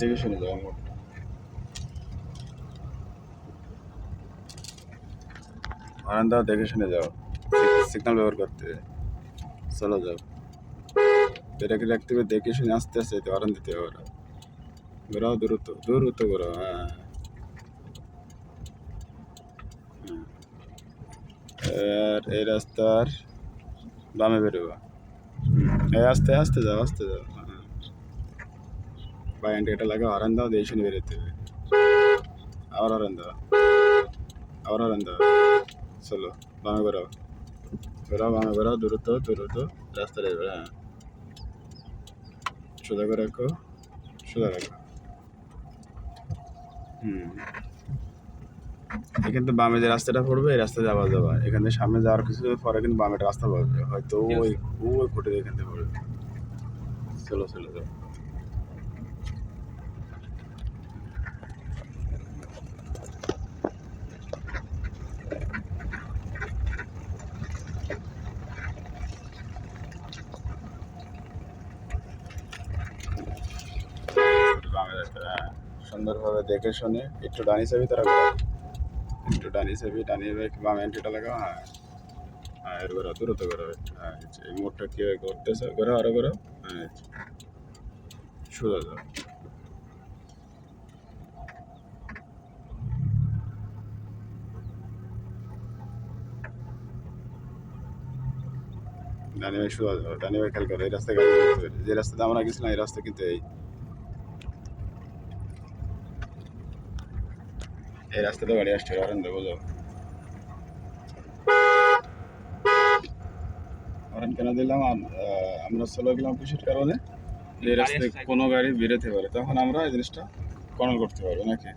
দেখে শুনে যাও মোট হরেন দেখে শুনে যাও। সিগন্যাল ব্যবহার করতে। চলো যাও। এটাকে রাখতে দেখে শুনে আস্তে আস্তে যেতে হরেন দিতে হবে ওরা। ঘোরাও দ্রুত দ্রুত ঘোরাও হ্যাঁ। আর এই রাস্তার বামে বেরোবা। এই আস্তে আস্তে যাও আস্তে যাও হ্যাঁ। বা এটা লাগা হরেন দাও দিয়ে শুনে বেরোতে হবে আবার হরেন দাও আবার হরেন দাও চলো বামে বেরো বেরাও বামে বেরাও দ্রুত দ্রুত রাস্তা যাবে হ্যাঁ সোজা করে রাখো সোজা রাখো হুম এখান থেকে বামে যে রাস্তাটা পড়বে, এই রাস্তা যাওয়া যাওয়া এখান থেকে সামনে যাওয়ার কিছু পরে কিন্তু বামে রাস্তা পড়বে। হয়তো ওই ওই ফুটে এখান থেকে পড়বে। চলো চলো যাও বামে যাবে, হ্যাঁ। সুন্দরভাবে দেখে শুনে, একটু ডানি চাবি তারা। একটু ডানি চাবি ডানি বামে এন্ট্রিটা লাগাও হ্যাঁ। হ্যাঁ এর ঘোরাও দ্রুত ঘোরাও। হ্যাঁ এই যে এই মোড়টা কি করতেছে ঘোরাও, আরও ঘোরাও। হ্যাঁ সোজা ডানি ভাই সোজা ডানি ভাই, খেয়াল করো, এই রাস্তায়। যে রাস্তাতে আমরা গেছিলাম, এই রাস্তা কিন্তু এই। এই রাস্তাতে গাড়ি আসছে দেবো যাও হরেন কেন দিলাম? আমরা চলে গেলাম কিছুর কারণে। এই রাস্তায় কোনো গাড়ি বেরোতে পারে। তখন আমরা এই জিনিসটা কন্ট্রোল করতে পারব নাকি?